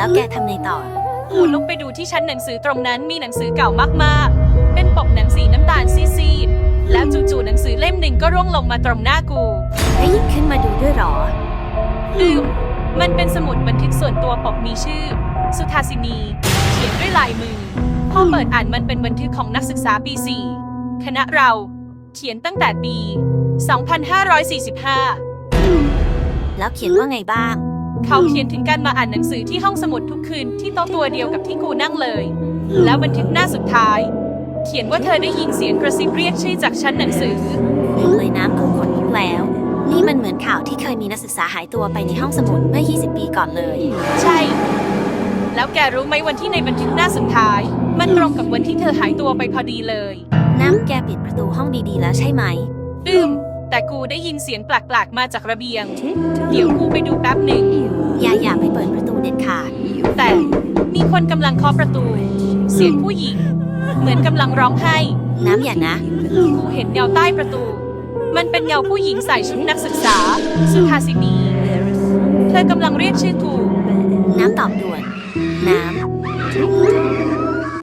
แล้วแกทำไงต่อกูลุกไปดูที่ชั้นหนังสือตรงนั้นมีหนังสือเก่ามากๆ เป็นปกหนังสีน้ำตาลซีดๆแล้วจู่ๆหนังสือเล่มหนึ่งก็ร่วงลงมาตรงหน้ากูได้หยิบขึ้นมาดูด้วยเหรออืม มันเป็นสมุดบันทึกส่วนตัวปกมีชื่อ สุทาสินี เขียนด้วยลายมือ พอเปิดอ่านมันเป็นบันทึกของนักศึกษาปี 4 คณะเรา เขียนตั้งแต่ปี 2545 แล้วเขียนว่าไงบ้าง เขาเขียนถึงการมาอ่านหนังสือที่ห้องสมุดทุกคืนที่โต๊ะตัวเดียวกับที่กูนั่งเลย แล้วบันทึกหน้าสุดท้าย เขียนว่าเธอได้ยินเสียงกระซิบเรียกชื่อจากชั้นหนังสือ เลยน้ำกูขนลุกแล้ว นี่มันเหมือนข่าวที่เคยมีนักศึกษาหายตัวไปในห้องสมุดเมื่อ 20 ปีก่อนเลย ใช่ แล้วแกรู้ไหมวันที่ในบันทึกหน้าสุดท้าย มันตรงกับวันที่เธอหายตัวไปพอดีเลย น้ำแกปิดประตูห้องดีๆ แล้วใช่ไหม อืม แต่กูได้ยินเสียงแปลกๆมาจากระเบียง เดี๋ยวกูไปดูแป๊บหนึ่ง อย่าอย่าไปเปิดประตูเด็ดขาด แต่มีคนกำลังเคาะประตู เสียงผู้หญิง เหมือนกำลังร้องไห้ น้ำอย่านะ กูเห็นเงาใต้ประตู มันเป็นเงาผู้หญิงใส่ชุดนักศึกษาสุทาสินีเธอกำลังเรียกชื่อกูน้ำตอบด่วน น้ำ